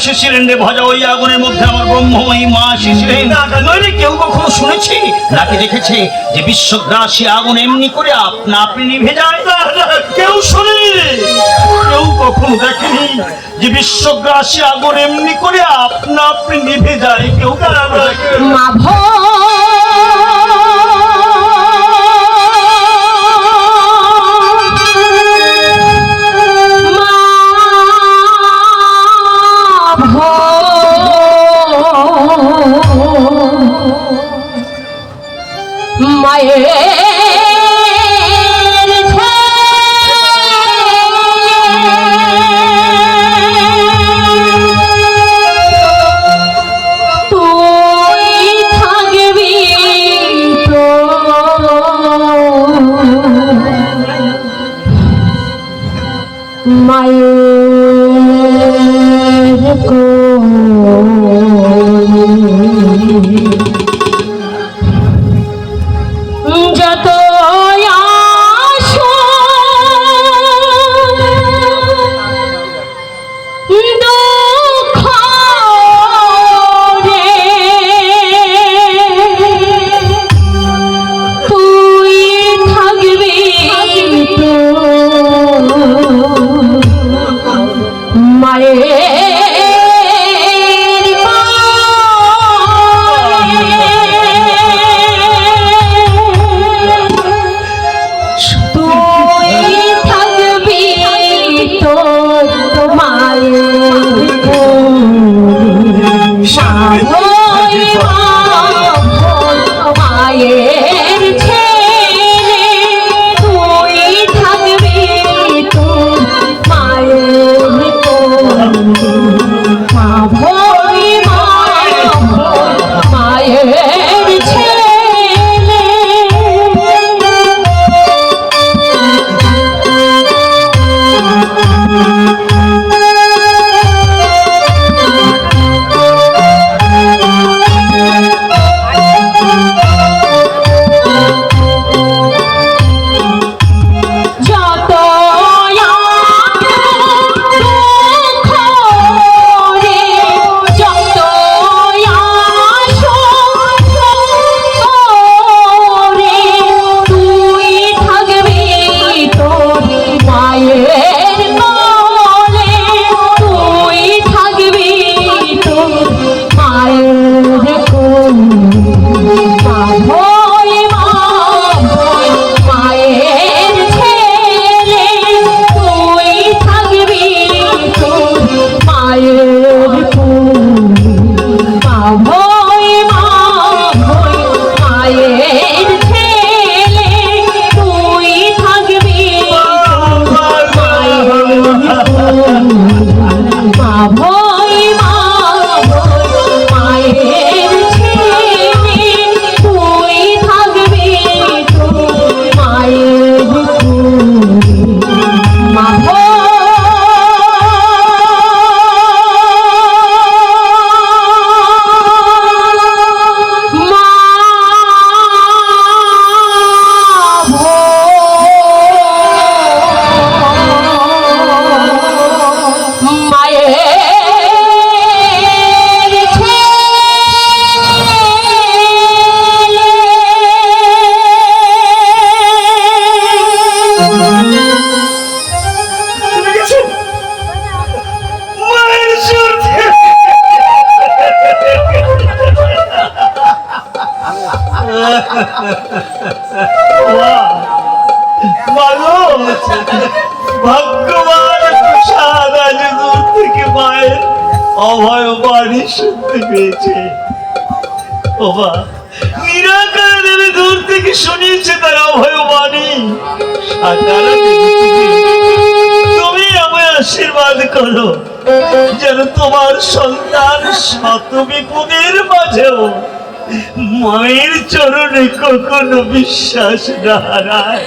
ব্রহ্মময়ী মা শিশিরেন রে ভজা ওই আগুনের মধ্যে আমার ব্রহ্মময়ী মা শিশিরেন নইলে কেউ কখনো শুনেছে নাকি দেখেছে যে বিশ্বগ্রাসী আগুন এমনি করে আপনা আপনি নিভে যায় কেউ শোনেনি রে। কেউ কখনো দেখেনি যে বিশ্বগ্রাসী আগুন এমনি করে আপনা আপনি নিভে যায় কেউ। মা you. やっ！থেকে মায়ের অভয় বাণী শুনতে পেয়েছে। দূর থেকে শুনিয়েছে তার অভয় বাণী। তুমি আমায় আশীর্বাদ করো, যেন তোমার সন্তান শত বিপদের মাঝেও মায়ের চরণে কখনো বিশ্বাস না হারায়।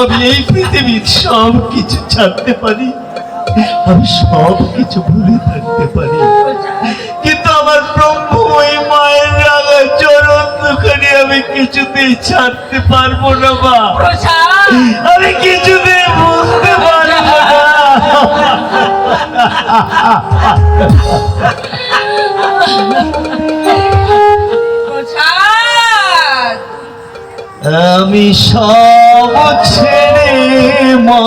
আমি এই পৃথিবীর সব কিছু ছাড়তে পারি। আমি সব কিছু ভুলে থাকতে পারি। কিন্তু আমার প্রভু ওই মায়ের রাগা চরণ দুখানি আমি কিছুতেই ছাড়তে পারব না মা। প্রসাদ আমি কিছুতেই বুঝতে পারব না। আমি সব ছেড়ে মা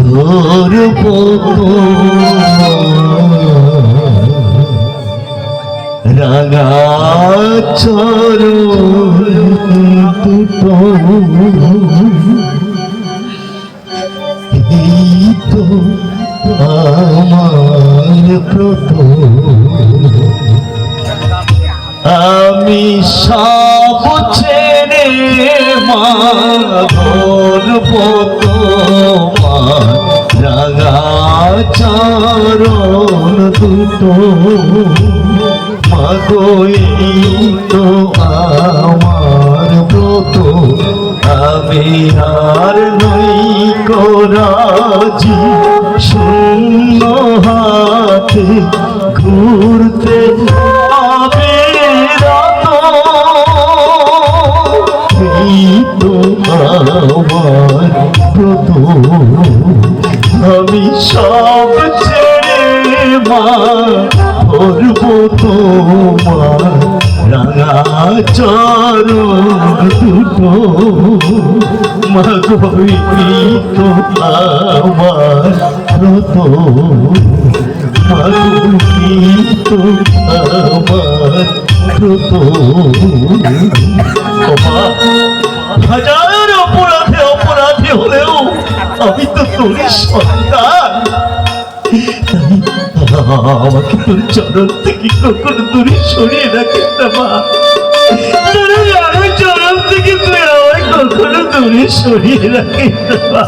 ধরব রাগা চর আমার প্রথম সব ছেড়ে মাগর তোমার রাগা চরণ দুটো। মাগো তো আমার ব্রত। আমি আর নই করাজি শূন্য হাতে ঘুরতে আমি সব ছেড়ে মা ধরব তোমার রাঙা চরণ দুটো মাগবি তো আমার ব্রত মাগবি তো আমার হাজার অপরাধে, অপরাধী হলেও আমি তো তোর সন্তান। আমাকে তোর চরণ থেকে কখনো দূরে সরিয়ে রাখিস না মা? ওই চরণ থেকে তুই আমায় কখনো দূরে সরিয়ে রাখিস না।